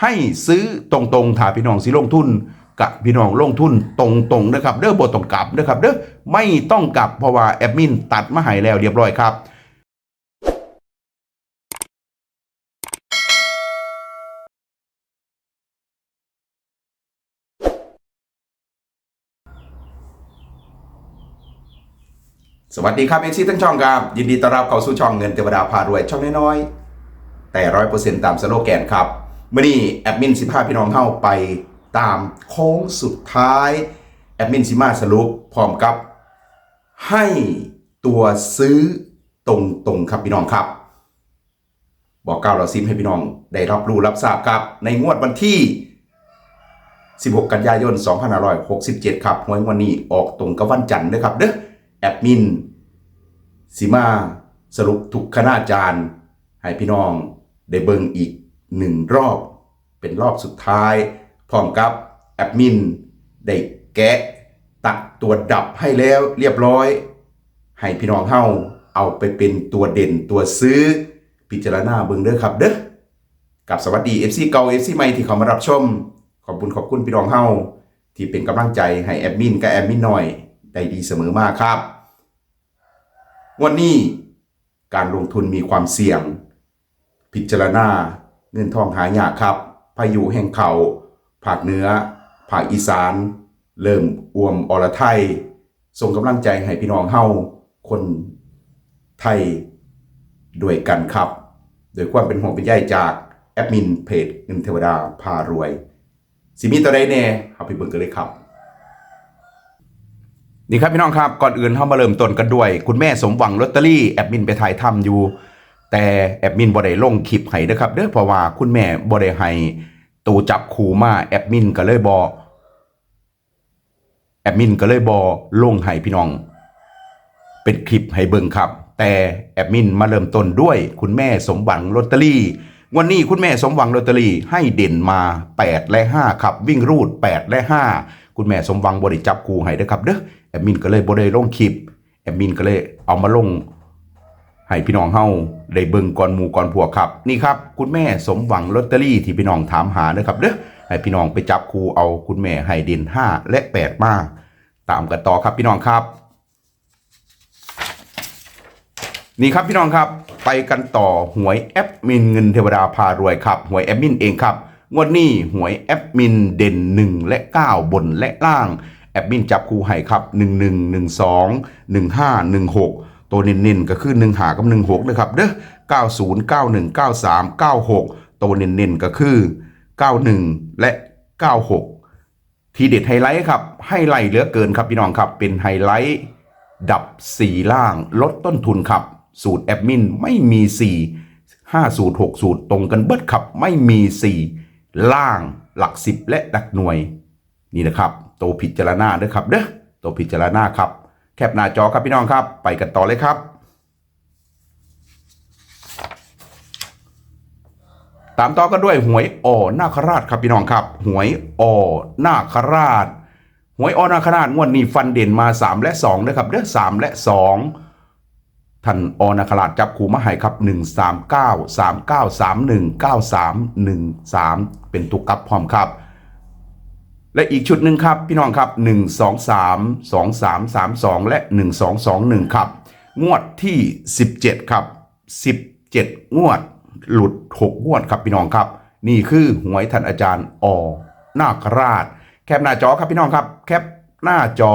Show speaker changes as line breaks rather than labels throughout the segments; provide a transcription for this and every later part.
ให้ซื้อตรงๆถ้าพี่น้องสิลงทุนกับพี่น้องลงทุนตรงๆนะครับเด้อบต้องกลับนะครับเด้อไม่ต้องกลับเพราะว่าแอดมินตัดมาให้แล้วเรียบร้อยครับสวัสดีครับเอซีทั้งช่องครับ ยินดีต้อนรับเข้าสู่ช่องเงินเทวดาพารวยช่องน้อยๆ แต่ร้อยเปอร์เซ็นต์ตามสโลแกนครับ มื่อนี้แอดมินสิพาพี่น้องเข้าไปตามโค้งสุดท้าย แอดมินสิมาสรุปพร้อมกับ ให้ตัวซื้อตรงๆครับพี่น้องครับบอกกล่าวเราซิมให้พี่น้องได้รับรู้รับทราบครับ ในงวดวันที่ 16 กันยายน 2567 ครับหวยวันนี้ออกตรงกับวันจันทร์นะครับเด้อแอดมินสิมาสรุปทุกคณาจารย์ ให้พี่น้องได้เบิ่งอีก หนึ่งรอบ เป็นรอบสุดท้าย พร้อมกับแอดมินได้แกะตัดตัวดับให้แล้วเรียบร้อย ให้พี่น้องเฮาเอาไปเป็นตัวเด่นตัวซื้อ พิจารณาเบิ่งเด้อครับเด้อกับสวัสดี FC เก่า FC ใหม่ที่เขามารับชม ขอบคุณขอบคุณพี่น้องเฮาที่เป็นกำลังใจให้แอดมินกับแอดมินหน่อยได้ดีเสมอมากครับ วันนี้การลงทุนมีความเสี่ยง พิจารณา เงินทองหายากครับ พายุแห่งเขาภาคเหนือภาคอีสาน เริ่มอ่วมอรไทย ส่งกำลังใจให้พี่น้องเฮาคนไทยด้วยกันครับ โดยความเป็นห่วงเป็นใยจากแอดมินเพจเงินเทวดาพารวย สิมีตัวใดแน่เอาไปเบิ่งกันเลยครับ นี่ครับพี่น้องครับ ก่อนอื่นเข้ามาเริ่มต้นกันด้วย คุณแม่สมหวังลอตเตอรี่แอดมินไปถ่ายทำอยู่ แต่แอดมินบ่ได้ลงคลิปให้นะครับเด้อเพราะว่าคุณแม่บ่ได้ให้ตูจับคูมาแอดมินก็เลยบอแอดมินก็เลยบอลงให้พี่น้อง เป็นคลิปให้เบิ่งครับ แต่แอดมินมาเริ่มต้นด้วย คุณแม่สมหวังลอตเตอรี่ วันนี้คุณแม่สมหวังลอตเตอรี่ให้เด่นมา 8 และ 5 ครับ วิ่งรูด 8 และ 5 คุณแม่สมหวังบริจับคูให้เด้อครับเด้อแอดมินก็เลยบ่ได้ลงคลิปแอดมินก็เลยเอามาลง ให้พี่น้องเฮาได้เบิ่งก่อนหมู่ก่อนพวกครับ นี่ครับ คุณแม่สมหวังลอตเตอรี่ที่พี่น้องถามหานะครับเด้อให้พี่น้องไปจับคูเอาคุณแม่ให้เด่น5 และ 8 มา ตามกันต่อครับพี่น้องครับ นี่ครับพี่น้องครับ ไปกันต่อหวยแอปมินเงินเทวดาพารวยครับหวยแอปมินเองครับงวดนี้หวยแอปมินเด่น 1 และ 9 บนและล่าง แอปมินจับคู่ให้ครับ 1 1 1 2 1 5 1 6 ตัวเน้นๆก็คือ1หากับ1 6นะครับเด้อ90 91 93 96 ตัวเน้นๆก็คือ 91 และ 96 ทีเด็ดไฮไลท์ครับไฮไลท์เหลือเกินครับพี่น้องครับ เป็นไฮไลท์ดับ 4 ล่างลดต้นทุนครับ สูตรแอดมินไม่มี 4 5 สูตร 6 สูตรตรงกันเบิดครับไม่มี 4 ล่างหลัก 10 และหลักหน่วย นี่นะครับโตวพิจารณาด้อครับเด้อโตวพิจารณาครับ แคปหน้าจอครับพี่น้องครับ ไปกันต่อเลยครับ ตามต่อกันด้วยหวยอ่อนาคราชครับพี่น้องครับ หวยอ่อนาคราช หวยอ่อนาคราชงวดนี้ฟันเด่นมา 3 และ2นะครับเด้อ3และ 2ท่านออนาคราชจับคู่มาให้ครับ1 3 9 3 9 3 1 9 3 1 3 เป็นตุกกับพร้อมครับ และอีกชุดหนึ่งครับ พี่น้องครับ 1 2 3 2 3 3 2 และ 1 2 2 1 ครับ งวดที่ 17 ครับ 17 งวด หลุด 6 งวดครับพี่น้องครับ นี่คือหวยท่านอาจารย์อนาคราช แคปหน้าจอครับพี่น้องครับ แคปหน้าจอ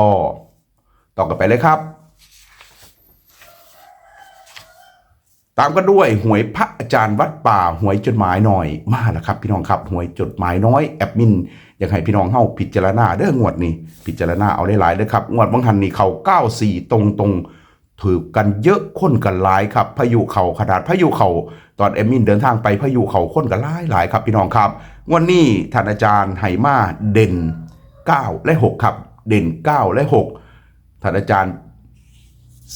ต่อกันไปเลยครับ ตามกันด้วยหวยพระอาจารย์วัดป่าหวยจดหมายหน่อยมาแล้วครับ พี่น้องครับหวยจดหมายน้อยแอดมิน อยากให้พี่น้องเฮาพิจารณาเด้องวดนี้ พิจารณาเอาได้หลายเด้อครับ งวดบางหันนี่เขา้า94ตรงตรงถือกันเยอะคนกันหลายครับพายุเขาขนาดพายุเขาตอนแอมินเดินทางไปพายุเขาคนกันหลายหลายครับพี่น้องครับงวันนี้ท่านอาจารย์ไหมาเด่น 9 และ 6 ครับ เด่น 9 และ 6ท่านอาจารย์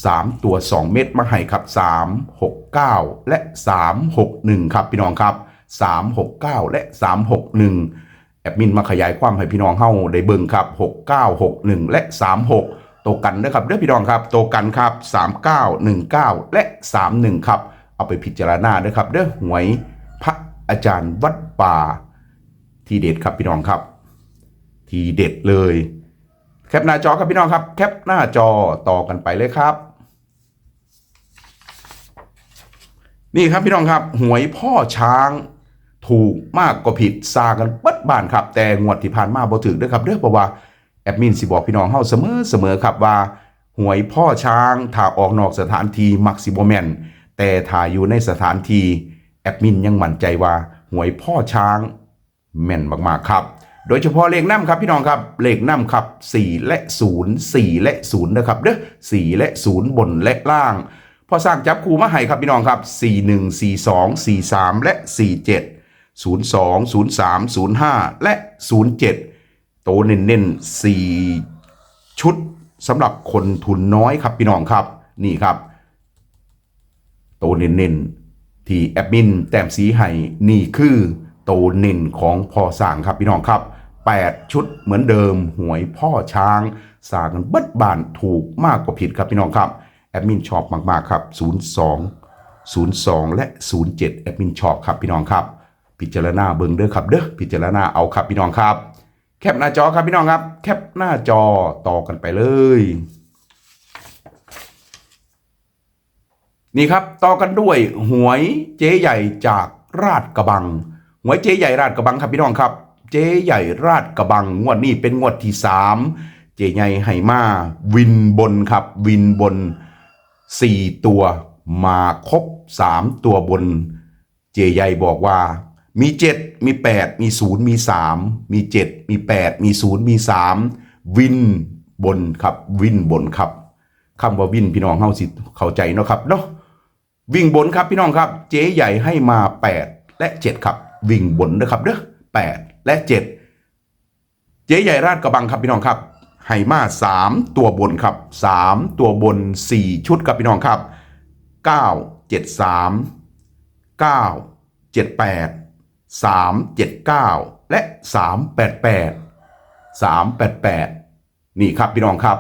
3 ตัว 2 เม็ดมาให้ครับ 3 6 9 และ 3 6 1 ครับพี่น้องครับ 3 6 9 และ 3 6 1 แอดมินมาขยายความให้พี่น้องเฮาได้เบิ่งครับ 6 9 6 1 และ 3 6 ตัวกันนะครับเด้อพี่น้องครับตัวกันครับ 3 9 1 9 และ 3 1 ครับ เอาไปพิจารณาด้อครับเด้อหวยพระออาจารย์วัดป่า ทีเด็ดครับพี่น้องครับ ทีเด็ดเลย แคปหน้าจอครับพี่น้องครับ แคปหน้าจอต่อกันไปเลยครับ นี่ครับพี่น้องครับ หวยพ่อช้าง ถูกมากกว่าผิดซากันเบิดบานครับ แต่งวดที่ผ่านมาบ่ถึกเด้อครับเด้อเพราะว่าแอดมินสิบอกพี่น้องเฮาเสมอเสมอครับว่าหวยพ่อช้างถ้าออกนอกสถานที่มักสิบ่แม่นแต่ถ้าอยู่ในสถานที่แอดมินยังมั่นใจว่าหวยพ่อช้างแม่นมากๆครับ โดยเฉพาะเลขน้ำครับพี่น้องครับเลขน้ำครับ 4 และ 0 4 และ0นะครับเด้อ4และ 0 บนและล่าง พอสร้างจับคู่มาให้ครับพี่น้องครับ 4 1 4 2 4 3 และ 4 7 0 2 0 3 0 5 และ 07 โตเน้นๆ4ชุดสำหรับคนทุนน้อยครับพี่น้องครับนี่ครับ โตเน้นๆที่แอดมินแต้มสีให้นี่คือโตเน้นของพ่อสร้างครับพี่น้องครับ 8 ชุดเหมือนเดิมหวยพ่อช้างสร้างกันเบิดบานถูกมากกว่าผิดครับพี่น้องครับแอดมินชอบมากๆครับ 02 02 และ 07 แอดมินชอบครับพี่น้องครับ พิจารณาเบิ่งเด้อครับเด้อพิจารณาเอาครับพี่น้องครับ แคปหน้าจอครับพี่น้องครับ แคปหน้าจอต่อกันไปเลย นี่ครับต่อกันด้วยหวยเจ๊ใหญ่จากราดกระบังหวยเจ๊ใหญ่ราดกระบังครับพี่น้องครับ เจ๊ใหญ่ราดกระบังงวดนี้เป็นงวดที่สามเจ๊ใหญ่ไหมาวินบนครับ วินบนสี่ตัวมาครบสามตัวบน เจ๊ใหญ่บอกว่า มีเจ็ดมีแปดมีศูนย์มีสามมีเจ็ดมีแปดมีศูนย์มีสามวินบนครับวินบนครับคำว่าวินพี่น้องเฮาสิเข้าใจเนาะครับเนาะวิ่งบนครับพี่น้องครับ เจ๊ใหญ่ให้มา 8 และ 7 ครับ วิ่งบนนะครับเด้อ8และ 7 เจ๊ใหญ่ราดกระบังครับพี่น้องครับให้มา 3 ตัวบนครับ 3 ตัวบน 4 ชุดครับพี่น้องครับ 9 7 3 9 7 8 3 7 9 และ 3 8 8 3 8 8 นี่ครับพี่น้องครับ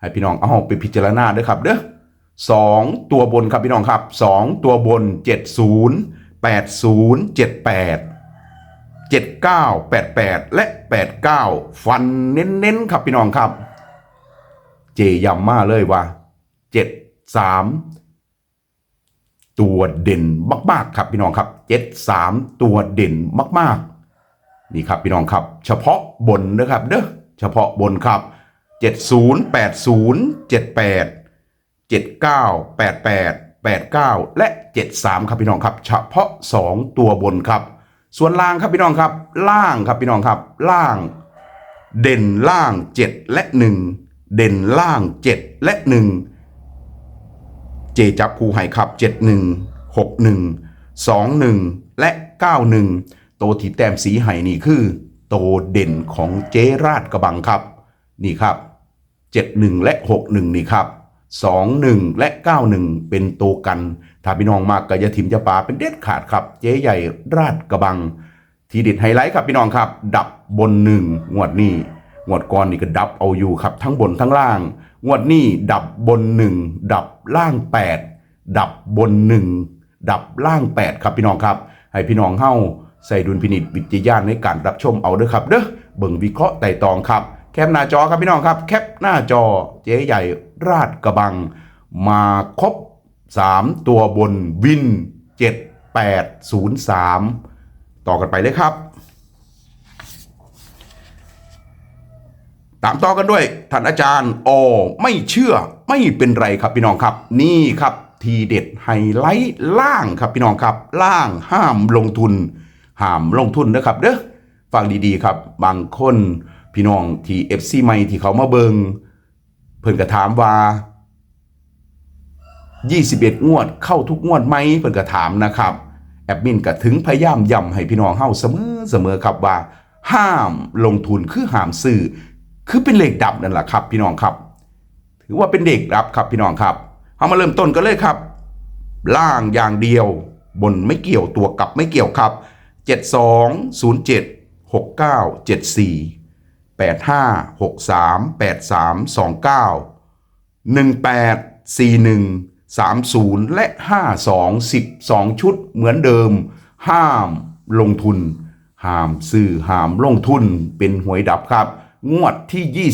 ให้พี่น้องเอาไปพิจารณาด้วยครับเด้อสองตัวบนครับพี่น้องครับสองตัวบนเจ็ดศูนย์แปดศูนย์เจ็ดแปดเจ็ดเก้าแปดแปดและแปดเก้าฟันเน้นๆครับพี่น้องครับ เจยำมาเลยว่าเจ็ดสาม ตัวเด่นมาก ๆ ครับ พี่น้องครับเจ็ดสามตัวเด่นมาก ๆ นี่ครับพี่น้องครับ เฉพาะบนนะครับเด้อเฉพาะบนครับ 70 80 78 79 88 89 และ 73 ครับพี่น้องครับ เฉพาะ 2 ตัวบนครับ ส่วนล่างครับพี่น้องครับ ล่างครับพี่น้องครับ ล่าง เด่นล่าง 7 และ 1 เด่นล่าง 7 และ 1 จจับคู่ให้ครับ 71 61 21 และ 91 โตวที่แต้มสีไห้นี่คือ โตเด่นของเจราดกระบังครับ นี่ครับ 71 และ 61 นี่ครับ 21 และ 91 เป็นโตกัน ถ้าพี่น้องมากก็อย่าทิมจะปาเป็นเด็ดขาดครับ เจ๊ใหญ่ราดกระบัง ทีเด็ดไฮไลท์ครับพี่น้องครับ ดับบนหนึ่งงวดนี้งวดก่อนนี่ก็ดับเอาอยู่ครับทั้งบนทั้งล่าง งวดนี้ดับบนหนึ่งดับล่าง8ดับบนหนึ่งดับล่าง8ครับพี่น้องครับ ให้พี่น้องเฮาใส่ดุลพินิจวิจารณ์ในการรับชมเอาเด้อครับเด้อเบิ่งวิเคราะห์ไต่ตองครับ แคปหน้าจอครับพี่น้องครับ แคปหน้าจอเจ๊ใหญ่ราดกระบัง มาครบ 3 ตัวบนวิน 7 8 0 3 ต่อกันไปเลยครับ ตามต่อกันด้วยท่านอาจารย์อไม่เชื่อไม่เป็นไรครับพี่น้องครับ นี่ครับทีเด็ดไฮไลท์ล่างครับพี่น้องครับ ล่างห้ามลงทุน ห้ามลงทุนนะครับเด้อฟังดีๆครับ บางคนพี่น้องที่เอฟซีใหม่ที่เขามาเบิงเพิ่นก็ถามว่า 21 งวดเข้าทุกงวดไหมเพิ่นก็ถามนะครับ แอดมินก็ถึงพยายามย้ำให้พี่น้องเฮาเสมอเสมอครับว่า ห้ามลงทุนคือห้ามซื้อ คือเป็นเลขดับนั่นแหละครับ พี่น้องครับ ถือว่าเป็นเด็กรับครับพี่น้องครับเอามาเริ่มต้นกันเลยครับ ล่างอย่างเดียว บนไม่เกี่ยวตัวกลับไม่เกี่ยวครับ 7207 6974 85 63 83 29 18 41 30 และ 52 12 ชุดเหมือนเดิม ห้ามลงทุน ห้ามซื้อห้ามลงทุนเป็นหวยดับครับ งวดที่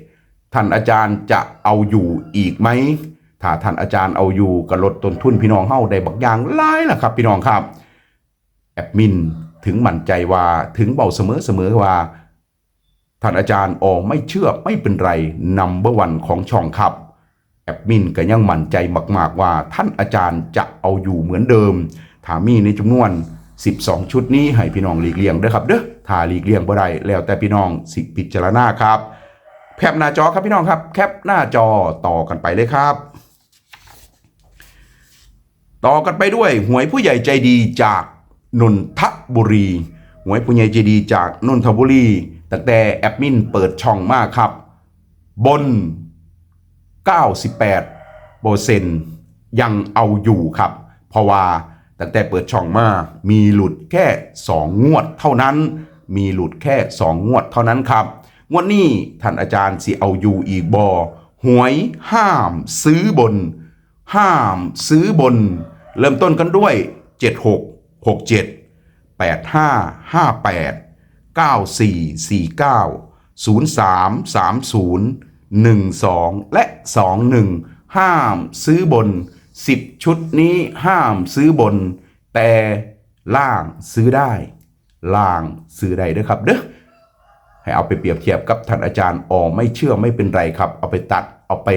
21 ท่านอาจารย์จะเอาอยู่อีกไหมถ้าท่านอาจารย์เอาอยู่ก็ลดต้นทุนพี่น้องเฮาได้บักอย่างหลายล่ะครับ พี่น้องครับแอดมินถึงมั่นใจว่าถึงเบาเสมอเสมอว่า ท่านอาจารย์ออไม่เชื่อไม่เป็นไรนัมเบอร์วันของช่องครับแอดมินก็ยังมั่นใจมาก ๆ ว่าท่านอาจารย์จะเอาอยู่เหมือนเดิม ถามีในจำนวน 12 ชุดนี้ให้พี่น้องหลีกเลี่ยงเด้อครับเด้อถ้าหลีกเลี่ยงบ่ได้แล้วแต่พี่น้องสิพิจารณาครับแคปหน้าจอครับพี่น้องครับแคปหน้าจอต่อกันไปเลยครับ ต่อกันไปด้วยหวยผู้ใหญ่ใจดีจากนนทบุรีหวยผู้ใหญ่ใจดีจากนนทบุรีตั้งแต่แอดมินเปิดช่องมากครับ บน 98เปอร์เซ็นต์ยังเอาอยู่ครับ เพราะว่า ตั้งแต่เปิดช่องมา มีหลุดแค่ 2 งวดเท่านั้น มีหลุดแค่ 2 งวดเท่านั้นครับ งวดนี้ท่านอาจารย์สิเอาอยู่อีกบอหวยห้ามซื้อบน ห้ามซื้อบน เริ่มต้นกันด้วย 76 67 85 58 94 49 03 30 12 และ 21 ห้ามซื้อบน 10 ชุดนี้ห้ามซื้อบน แต่ล่างซื้อได้ ล่างซื้อได้ด้อครับเด้อให้เอาไปเปรียบเทียบกับท่านอาจารย์อ๋อไม่เชื่อไม่เป็นไรครับ เอาไปตัดเอาไป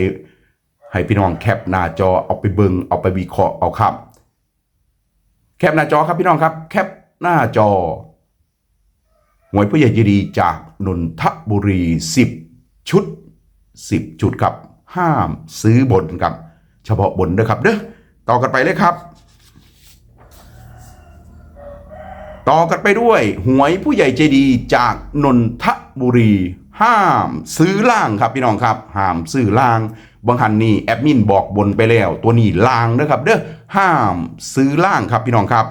ให้พี่น้องแคปหน้าจอเอาไปเบิงเอาไปวิเคราะห์เอาครับ แคปหน้าจอครับพี่น้องครับ แคปหน้าจอหวยผู้ใหญ่ยิดีจากนนทบุรี 10 ชุด 10 จุดครับ ห้ามซื้อบนครับ เฉพาะบนนะครับเด้อต่อกันไปเลยครับ ต่อกันไปด้วย หวยผู้ใหญ่ใจดีจากนนทบุรี ห้ามซื้อล่างครับพี่น้องครับ ห้ามซื้อล่างบางหันนี่แอดมินบอกบนไปแล้ว ตัวนี้ล่างนะครับ เด้อห้ามซื้อล่างครับพี่น้องครับ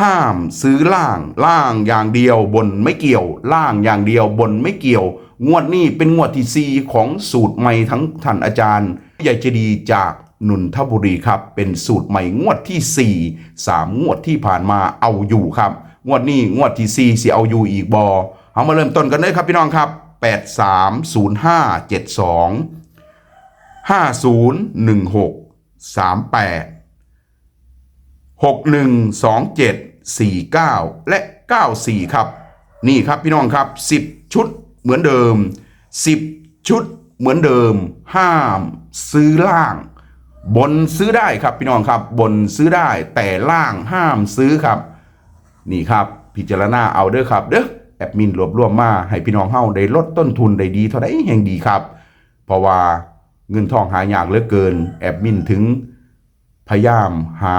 ห้ามซื้อล่างล่างอย่างเดียวบนไม่เกี่ยว ล่างอย่างเดียวบนไม่เกี่ยว งวดนี้เป็นงวดที่4ของสูตรใหม่ทั้งท่านอาจารย์ ใหญ่เจดีจากนนทบุรีครับ เป็นสูตรใหม่งวดที่ 4 3 งวดที่ผ่านมาเอาอยู่ครับ งวดนี้งวดที่4สิเอาอยู่อีกบอเอามาเริ่มต้นกันเลยครับพี่น้องครับ 8 3 0 5 7 2 5 0 1 6 3 8 612749 และ 94 ครับ นี่ครับพี่น้องครับ 10 ชุดเหมือนเดิม 10 ชุดเหมือนเดิมห้าม ซื้อล่าง บนซื้อได้ครับพี่น้องครับ บนซื้อได้แต่ล่างห้ามซื้อครับ นี่ครับพิจารณาเอาเด้อครับเด้อแอดมินรวบรวมมาให้พี่น้องเฮาได้ลดต้นทุนได้ดีเท่าใดแห่งดีครับ เพราะว่าเงินทองหายากเหลือเกิน แอดมินถึงพยายามหา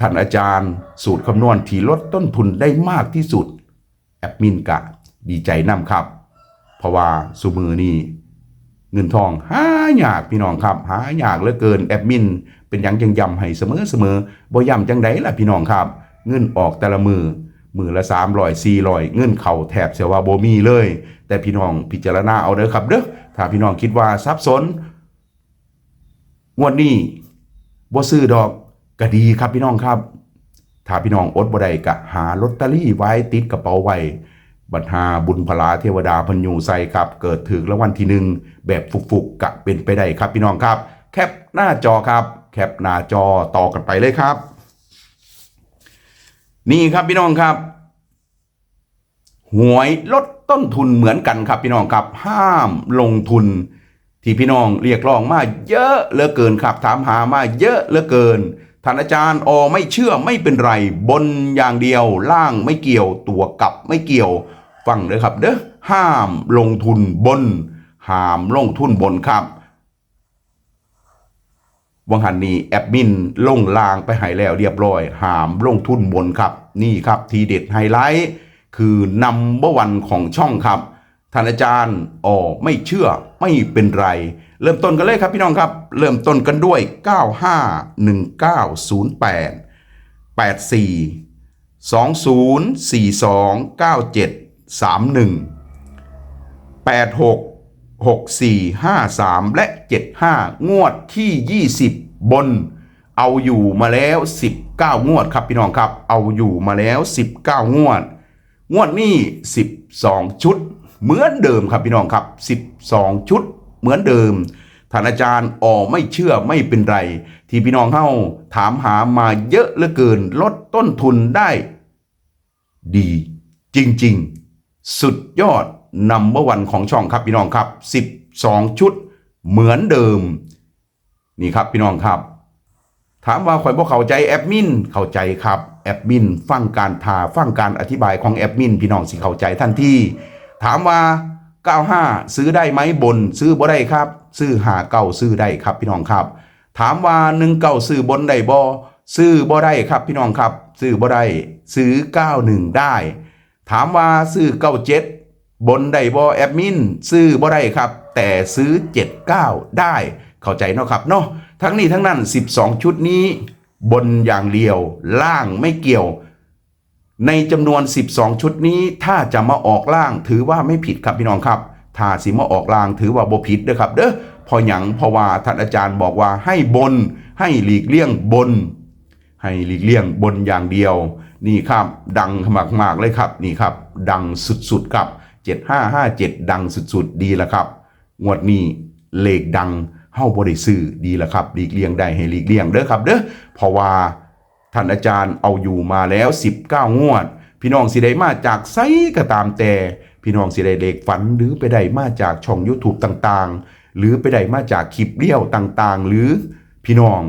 ท่านอาจารย์ สูตรคำนวณที่ลดต้นทุนได้มากที่สุด แอดมินกะดีใจนำครับ เพราะว่าสุมือนี่ เงินทองหายากพี่น้องครับ หายากเหลือเกินแอดมิน เป็นยังจังยำให้เสมอเสมอบ่ยำจังไดล่ะพี่น้องครับ เงินออกแต่ละมือมือละ3 0 0 400เงินเข่าแถบเสียว่าบ่มีเลย แต่พี่น้องพิจารณาเอาเด้อครับเด้อถ้าพี่น้องคิดว่าสับสนงวดนี้บ่ซื้อดอกก็ดีครับพี่น้องครับ ถ้าพี่น้องอดบ่ได้ก็หาลอตเตอรี่ไว้ติดกระเป๋าไว้ บัดหาบุญพลาเทวดาพันยูใส่ครับเกิดถึงรางวัลที่หนึ่งแบบฟุกๆกะเป็นไปได้ครับพี่น้องครับ แคปหน้าจอครับ แคปหน้าจอต่อกันไปเลยครับ นี่ครับพี่น้องครับ หวยลดต้นทุนเหมือนกันครับพี่น้องครับ ห้ามลงทุน ที่พี่น้องเรียกร้องมาเยอะเหลือเกินครับ ถามหามาเยอะเหลือเกิน ท่านอาจารย์ออไม่เชื่อไม่เป็นไร บนอย่างเดียวล่างไม่เกี่ยวตัวกลับไม่เกี่ยวฟังเลยครับ เด้อห้ามลงทุนบนห้ามลงทุนบนครับวังหันนี้แอดมินลงลางไปให้แล้วเรียบร้อยหามลงทุนบนครับ นี่ครับทีเด็ดไฮไลท์ คือนำเบอร์วันของช่องครับ ท่านอาจารย์อ๋อไม่เชื่อไม่เป็นไร เริ่มต้นกันเลยครับพี่น้องครับ เริ่มต้นกันด้วย 951908 84 20429731 86 6453 และ 75 งวดที่ 20 บน เอาอยู่มาแล้ว 19 งวดครับพี่น้องครับ เอาอยู่มาแล้ว 19 งวด งวดนี้ 12 ชุด เหมือนเดิมครับพี่น้องครับ 12 ชุดเหมือนเดิมท่านอาจารย์อ๋อไม่เชื่อไม่เป็นไร ที่พี่น้องเฮาถามหามาเยอะเหลือเกิน ลดต้นทุนได้ ดี จริง ๆ สุดยอดนัมเบอร์วันของช่องครับพี่น้องครับ 12 ชุดเหมือนเดิม นี่ครับพี่น้องครับ ถามว่าข่อยบ่เข้าใจแอดมินเข้าใจครับแอดมินฟังการทาฟังการอธิบายของแอดมินพี่น้องสิเข้าใจทันที่ ถามว่า 95 ซื้อได้ไหมบน ซื้อบ่ได้ครับ ซื้อหาเก้าซื้อได้ครับพี่น้องครับ ถามว่า1เก้าซื้อบนได้บ่ซื้อบ่ได้ครับพี่น้องครับ ซื้อบ่ได้ซื้อ 91 ได้ ถามว่าซื้อ 97 บนได้บ่แอดมินซื้อบ่ได้ครับ แต่ซื้อ 79 ได้เข้าใจเนาะครับเนาะทั้งนี้ทั้งนั้น 12 ชุดนี้ บนอย่างเดียวล่างไม่เกี่ยว ในจำนวน 12 ชุดนี้ถ้าจะมาออกล่างถือว่าไม่ผิดครับพี่น้องครับ ถ้าสิมาออกล่างถือว่าบ่ผิดเด้อครับ เด้อพอหยังพราะว่าท่านอาจารย์บอกว่าให้บน ให้หลีกเลี่ยงบน ให้หลีกเลี่ยงบนอย่างเดียว นี่ครับ ดังมากๆเลยครับนี่ครับ ดังสุดๆครับ7557 ดังสุดๆ ดีแล้วครับ งวดนี้เลขดังเฮาบ่ได้ซื้อดีแล้วครับหลีกเลี่ยงได้ให้หลีกเลี่ยงเด้อครับ เด้อเพราะว่า ท่านอาจารย์เอาอยู่มาแล้ว 19 งวด พี่น้องสิได้มาจากไสก็ตามแต่ พี่น้องสิได้เลขฝันหรือไปได้มาจากช่อง YouTube ต่างๆ หรือไปได้มาจากคลิปเลี้ยวต่างๆ หรือพี่น้อง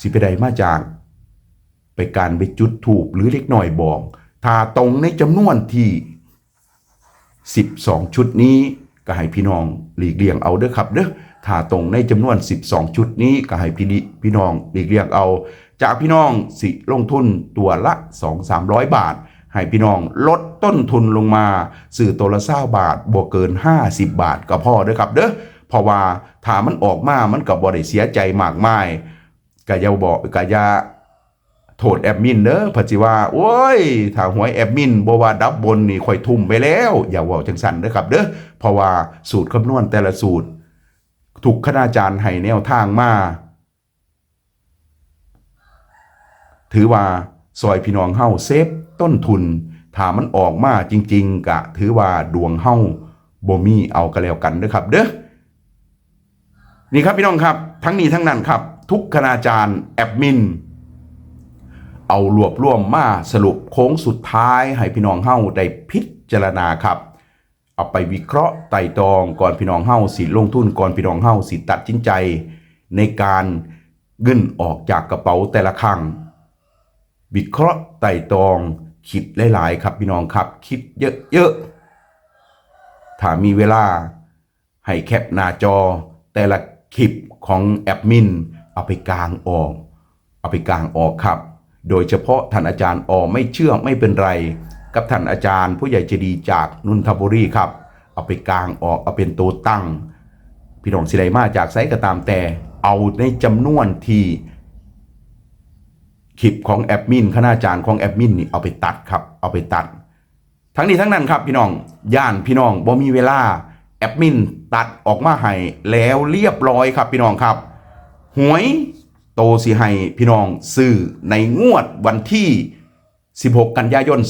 สิไปได้มาจาก ไปการไปจุดถูกหรือเล็กหน่อยบอกถ้าตรงในจำนวนที่ 12 ชุดนี้ก็ให้พี่น้องหลีกเลี่ยงเอาเด้อครับเด้อถ้าตรงในจำนวน 12 ชุดนี้ก็ให้พี่พี่น้องหลีกเลี่ยงเอา จากพี่น้องสิลงทุนตัวละ 2-300 บาท ให้พี่น้องลดต้นทุนลงมา สื่อตัวละ20บาทบวกเกิน 50 บาทก็พอเด้อครับเด้อเพราะว่าถ้ามันออกมามันก็บ่ได้เสียใจมากมายก็อย่าบอกก็อย่าโทษแอดมินเด้อพอสิว่าโอ้ยถ้าหวยแอดมินบ่ว่าดับบนนี่ค่อยทุ่มไปแล้ว อย่าว้าจังสั่นเด้อครับเด้อเพราะว่าสูตรคำนวณแต่ละสูตรถูกคณาจารย์ให้แนวทางมา ถือว่าซอยพี่น้องเฮาเซฟต้นทุนถ้ามันออกมาจริง ๆกะถือว่าดวงเฮาบ่มีเอาก็แล้วกันเด้อครับ เด้อนี่ครับพี่น้องครับ ทั้งนี้ทั้งนั้นครับ ทุกคณาจารย์แอดมิน เอารวบรวมมาสรุปโค้งสุดท้ายให้พี่น้องเฮาได้พิจารณาครับ เอาไปวิเคราะห์ไต่ตรองก่อนพี่น้องเฮาสิลงทุนก่อนพี่น้องเฮาสิตัดสินใจ ในการเงินออกจากกระเป๋าแต่ละครั้ง วิเคราะห์ไต่ตอง คิดหลาย ๆ ครับพี่น้องครับ คิดเยอะ ๆ ถ้ามีเวลา ให้แคปหน้าจอ แต่ละคลิปของแอดมิน เอาไปกลางออก เอาไปกลางออกครับ โดยเฉพาะท่านอาจารย์ออไม่เชื่อไม่เป็นไร กับท่านอาจารย์ผู้ใหญ่ใจดีจากนุนทบุรีครับ เอาไปกลางออกเอาเป็นตัวตั้ง พี่น้องสิไดมาจากไซก็ตามแต่เอาในจำนวนที่ คลิปของแอดมินคณาจารย์ของแอดมินนี่เอาไปตัดครับ เอาไปตัด ทั้งนี้ทั้งนั้นครับพี่น้องย่านพี่น้องบ่มีเวลาแอดมินตัดออกมาให้แล้วเรียบร้อยครับพี่น้องครับ หวยโตสิให้พี่น้องซื้อในงวดวันที่ 16 กันยายน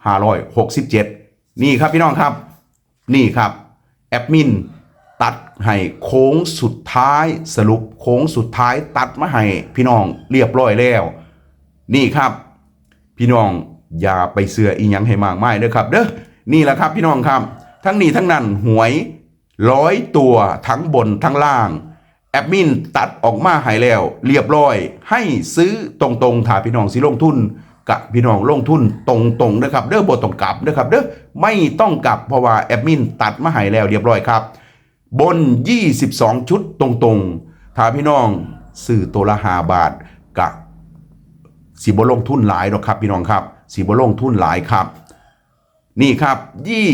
2567 นี่ครับพี่น้องครับ นี่ครับแอดมินตัดให้โค้งสุดท้ายสรุปโค้งสุดท้ายตัดมาให้พี่น้องเรียบร้อยแล้ว นี่ครับ พี่น้องอย่าไปเสืออีหยังให้มากมายเด้อครับ เด้อนี่แหละครับ พี่น้องครับ ทั้งนี้ทั้งนั้นหวยร้อยตัวทั้งบนทั้งล่าง แอดมินตัดออกมาให้แล้ว เรียบร้อย ให้ซื้อตรงๆถ้าพี่น้องสิลงทุนกับพี่น้องลงทุนตรงๆนะครับเด้อบ่ต้องกลับนะครับเด้อไม่ต้องกลับเพราะว่าแอดมินตัดมาให้แล้วเรียบร้อยครับ บน 22 ชุดตรงๆถ้าพี่น้องซื้อตัวละ5บาท สีบลงทุนหลายหรอกครับพี่น้องครับสีบลงทุนหลายครับ นี่ครับ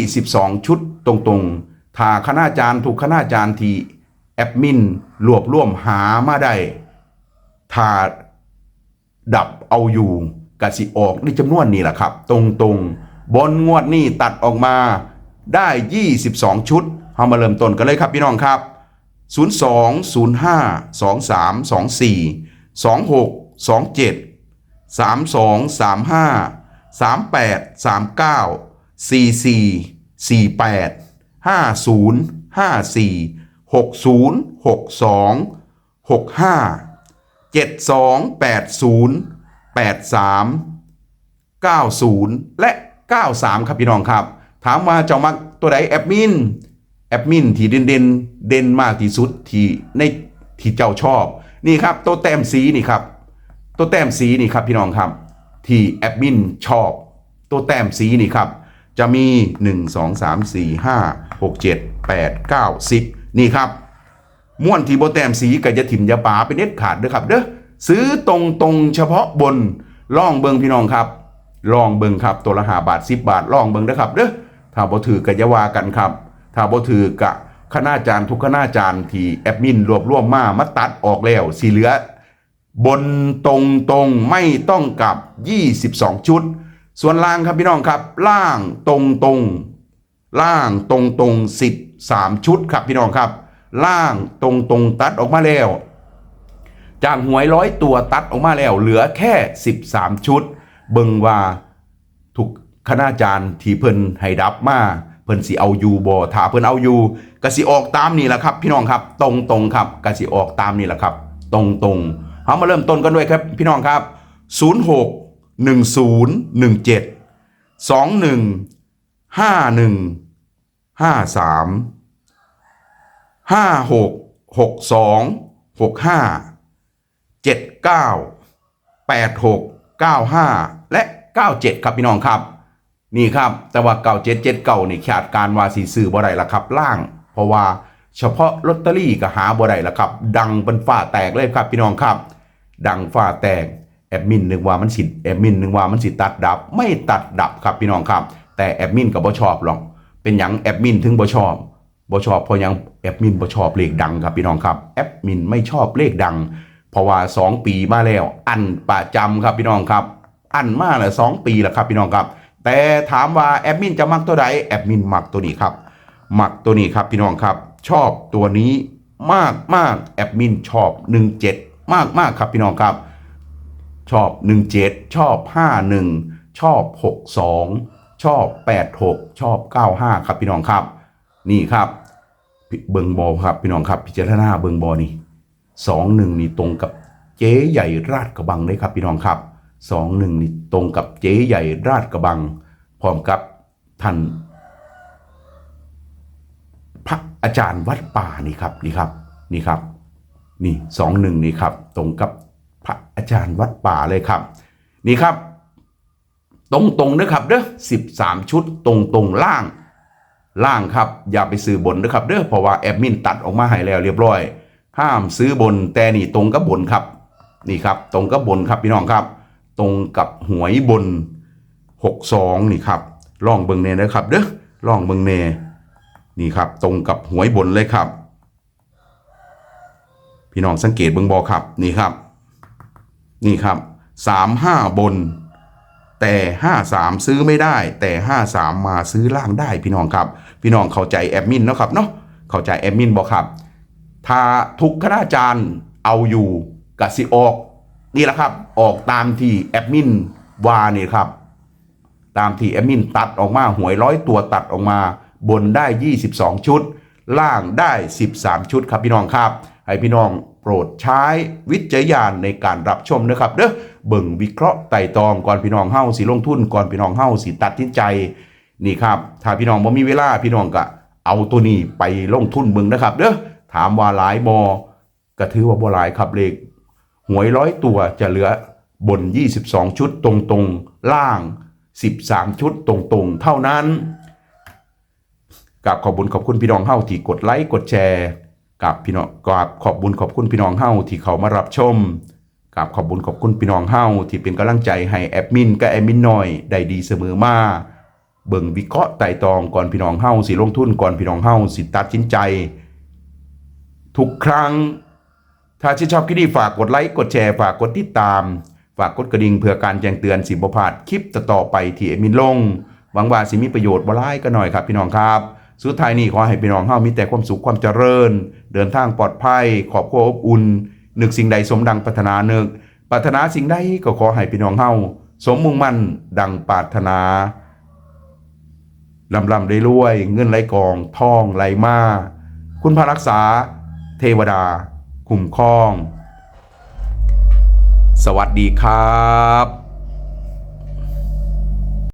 22 ชุดตรงๆถ้าคณาจารย์ถูกคณาจารย์ที่แอดมินรวบรวมหามาได้ถ้าดับเอาอยู่กสิออกในจำนวนนี้แหละครับ ตรงๆบนงวดนี้ตัดออกมาได้ 22 ชุดเอามาเริ่มต้นกันเลยครับพี่น้องครับ 02 05 23 24 26 27 32 35 38 39 44 48 50 54 60 62 65 72 80 83 90 และ 93 ครับพี่น้องครับ ถามว่าเจ้ามักตัวใดแอดมินแอดมินที่เด่นเด่นเด่นมากที่สุดที่ในที่เจ้าชอบ นี่ครับ ตัวแต้มสีนี่ครับ ตัวแต้มสีนี่ครับพี่น้องครับ ที่แอดมินชอบ ตัวแต้มสีนี่ครับ จะมี 1 2 3 4 5 6 7 8 9 10 นี่ครับม่วนที่โบแต้มสีกับยาถิ่มยาป่าเป็นเน็ดขาดเด้อครับเด้อซื้อตรงตรงๆเฉพาะบนล่องเบิงพี่น้องครับลองเบิงครับตัวละหาบาท 10 บาทล่องเบิงเด้อครับเด้อถ้าบ่ถือกับยาวากันครับ ถ้าบ่ถือกับคณาจารย์ทุกคณาจารย์ที่แอดมินรวบรวมมามาตัดออกแล้วสีเหลือ บนตรงตรงไม่ต้องกลับ 22 ชุด ส่วนล่างครับพี่น้องครับ ล่างตรงตรงล่างตรงตรง13 ชุดครับพี่น้องครับ ล่างตรงตรงตัดออกมาแล้ว จากหวยร้อยตัวตัดออกมาแล้ว เหลือแค่ 13 ชุด เบิงว่าถูกคณาจารย์ที่เพิ่นให้ดับมาเพิ่นสิเอาอยู่บ่ถ้าเพิ่นเอาอยู่กสิออกตามนี่แหละครับ พี่น้องครับ ตรงตรงครับกสิออกตามนี่แหละครับ ตรงตรง เอามาเริ่มต้นกันด้วยครับพี่น้องครับ 06 1017 21 51 53ห้าหกหกสองหกห้าเจ็ดเก้าแปดหกเก้าห้าและเก้าเจ็ดครับพี่น้องครับ นี่ครับแต่ว่าเก่าเจ็ดเจ็ดเก่านี่ขาดการวาสีสื่อบ่ได้ละครับล่าง เพราะว่าเฉพาะลอตเตอรี่ก็หาบ่ได้ละครับ ดังเป็นฝ้าแตกเลยครับพี่น้องครับ ดังฝ้าแตกแอดมินนึกว่ามันสิแอดมินนึกว่ามันสิตัดดับ ไม่ตัดดับครับพี่น้องครับ แต่แอดมินก็บ่ชอบหรอก เป็นหยังแอดมินถึงบ่ชอบบ่ชอบเพราะยังแอดมินบ่ชอบเลขดังครับพี่น้องครับแอดมินไม่ชอบเลขดัง เพราะว่า 2 ปีมาแล้ว อันประจำครับพี่น้องครับ อันมาแล้วสองปีแล้วครับพี่น้องครับ แต่ถามว่าแอดมินจะมักตัวใดแอดมินมักตัวนี้ครับมักตัวนี้ครับพี่น้องครับ ชอบตัวนี้มากมากแอดมินชอบ 17 มากมากครับพี่น้องครับ ชอบ 17 ชอบ 51 ชอบ 62 ชอบ 86 ชอบ 95 ครับพี่น้องครับ นี่ครับเบิงบอครับพี่น้องครับพิจารณาเบิงบอนี่สองหนึ่งนี่ตรงกับเจ๊ใหญ่ราชกระบังเลยครับพี่น้องครับสองหนึ่งนี่ตรงกับเจ๊ใหญ่ราชกระบัง พร้อมกับท่านพระอาจารย์วัดป่านี่ครับนี่ครับนี่ครับ นี่สองหนึ่งนี่ครับ ตรงกับพระอาจารย์วัดป่าเลยครับ นี่ครับ ตรงตรงๆนะครับเด้อสิบสามชุดตรงตรงๆล่าง ล่างครับ อย่าไปซื้อบนนะครับเด้อเพราะว่าแอดมินตัดออกมาให้แล้วเรียบร้อย ห้ามซื้อบนแต่นี่ตรงกับบนครับ นี่ครับ ตรงกับบนครับพี่น้องครับ ตรงกับหวยบนหกสองนี่ครับล่องเบิงเนนะครับเด้อล่องเบิงเนนี่ครับ ตรงกับหวยบนเลยครับ พี่น้องสังเกตเบิงบอครับนี่ครับ นี่ครับสามห้าบน แต่ห้าสามซื้อไม่ได้ แต่ห้าสามมาซื้อล่างได้พี่น้องครับ พี่น้องเข้าใจแอดมินเนาะครับเนาะเข้าใจแอดมินบอกครับ ถ้าทุกคณาจารย์เอาอยู่กสิออกนี่แหละครับออกตามที่แอดมินวานี่ครับ ตามที่แอดมินตัดออกมาหวยร้อยตัวตัดออกมา บนได้ 22 ชุด ล่างได้ 13 ชุดครับพี่น้องครับ ให้พี่น้องโปรดใช้วิจารณญาณในการรับชมนะครับเด้อเบิ่งวิเคราะห์ไต่ตองก่อนพี่น้องเฮาสิลงทุนก่อนพี่น้องเฮาสิตัดสินใจนี่ครับถ้าพี่น้องบ่มีเวลาพี่น้องก็เอาตัวนี้ไปลงทุนเบิ่งนะครับเด้อถามว่าหลายบอก็ถือว่าบ่หลายครับเลขหวยร้อยตัวจะเหลือบน 22 ชุดตรงๆ ล่าง 13 ชุดตรงๆ เท่านั้นกับขอบุญขอบคุณพี่น้องเฮาที่กดไลค์กดแชร์ กับพี่น้องกับขอบบุญขอบคุณพี่น้องเฮาที่เขามารับชมกับขอบบุญขอบคุณพี่น้องเฮาที่เป็นกำลังใจให้แอดมินกับแอดมินน้อยได้ดีเสมอมาเบิ่งวิเคราะห์ไต่ตองก่อนพี่น้องเฮาสิลงทุนก่อนพี่น้องเฮาสิตัดสินใจ ทุกครั้ง ถ้าชื่นชอบคลิปนี้ฝากกดไลค์กดแชร์ฝากกดติดตาม ฝากกดกระดิ่งเพื่อการแจ้งเตือนสิบพลาดคลิปต่อๆไปที่เอมินลงหวังว่าสิมีประโยชน์บ่ร้ายก็หน่อยครับพี่น้องครับ สุดท้ายนี้ขอให้พี่น้องเฮามีแต่ความสุขความเจริญ เดินทางปลอดภัยขอบครัวอบอุ่นนึกสิ่งใดสมดังปรารถนานึกปรารถนาสิ่งใดก็ขอให้พี่น้องเฮาสมมุ่งมั่นดังปรารถนาลำลำได้รวย เงินไหลกองทองไหลมา คุณพระรักษา เทวดา คุ้มครอง สวัสดีครับ